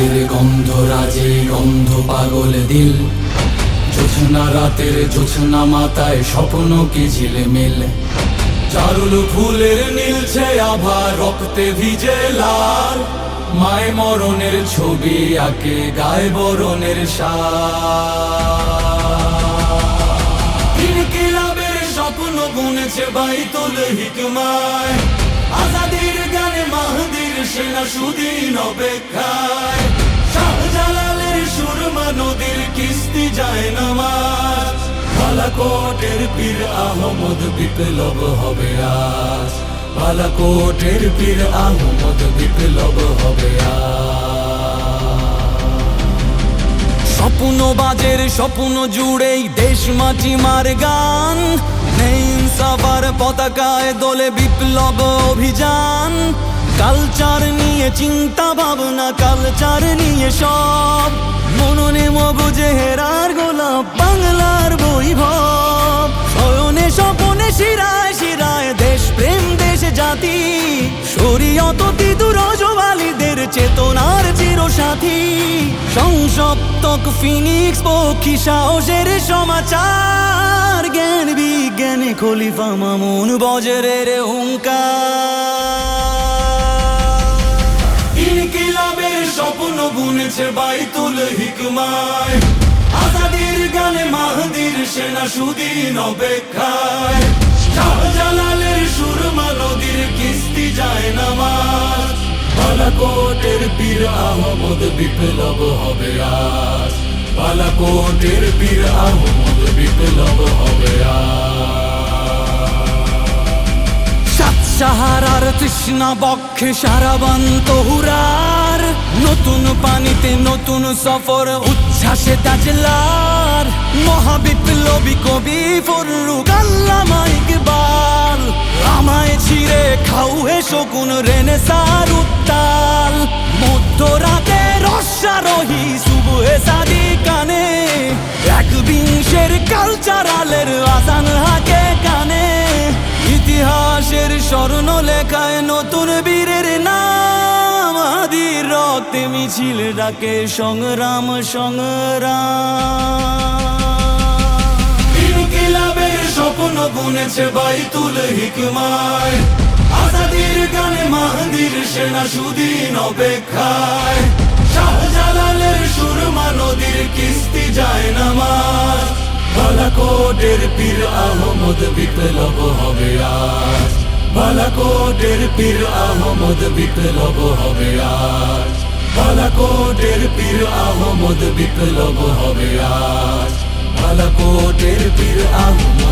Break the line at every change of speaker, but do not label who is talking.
রাতের গন্ধ রাজে, গন্ধ পাগল দিল। জোছনা রাতের জোছনা মাথায় স্বপ্ন কি ঝিলমিল চারুল ফুলের নীলছে আভা, রক্তে ভিজে লাল। মায় মরণের ছবি আঁকে, গায়ে বরণের কিলাবের স্বপ্ন বুনেছে বাইতুল হিকমায়। আজাদির গানে মাহদির সেনা সুদিন অপেক্ষায়। নদীর কিস্তি যায় নামাজ। বালাকোটের পীর আহমদ বিপ্লব হবে আজ। বালাকোটের পীর আহমদ বিপ্লব হবে স্বপ্ন বাজের স্বপ্ন জুড়েই দেশ মাটি মার গান। পতাকায় দলে বিপ্লব অভিযান। কালচার নিয়ে চিন্তা ভাবনা কালচার নিয়ে সব। মননে মগজে হেরার গোলাপ, বাংলার বৈভব। শয়নে স্বপনে শিরায় শিরায় দেশ প্রেম, দেশ জাতি। শরীয়ত তিদুর জবালিদের চেতনার চিরসাথী। সংসপ্তক ফিনিক্স, পক্ষী সাহসের সমাচার। জ্ঞান বিজ্ঞানে খলিফা মামুন বজরের হুঙ্কার বুনেছে বাইতুল হিকমায়। আজাদির গানে মাহদির সেনা সুদিন অপেক্ষায়। শাহজালালের সুরমা নদীর কিস্তি যায় নামাজ। বালাকোটের পীর আহমদ বিপ্লব হবে আজ। বালাকোটের পীর আহমদ বিপ্লব হবে সাত সাহারার তৃষ্ণা বক্ষে সারাবান্ত হুরার নতুন পানিতে নতুন সফর, উচ্ছ্বাসে তাজলার, মহাবিপ্লবী কবি ফরুক আল্লামা আমায় ছিঁড়ে খাও হে শকুন রেনে সার উত্তাল। মধ্যরাতে রসারোহী সুবহে সাদি কানে, এক বিংশের কালচারালের আসান হাকে কানে। ইতিহাসের স্বর্ণ লেখায় নতুন মিছিল ডাকে সংগ্রাম সংগ্রাম। ইনকিলাবের স্বপ্ন বুনেছে বাইতুল হিকমায়। আজাদির গানে মাহদির সেনা সুদিন অপেক্ষায়। শাহজালালের সুরমা নদীর কিস্তি যায় নামাজ। বালাকোটের পীর আহমদ বিপ্লব হবে আজ। বালাকোটের পীর আহমদ বিপ্লব হবে আজ। বালাকোটের পীর আহমদ বিপ্লব হবে আজ। বালাকোটের পীর আহমদ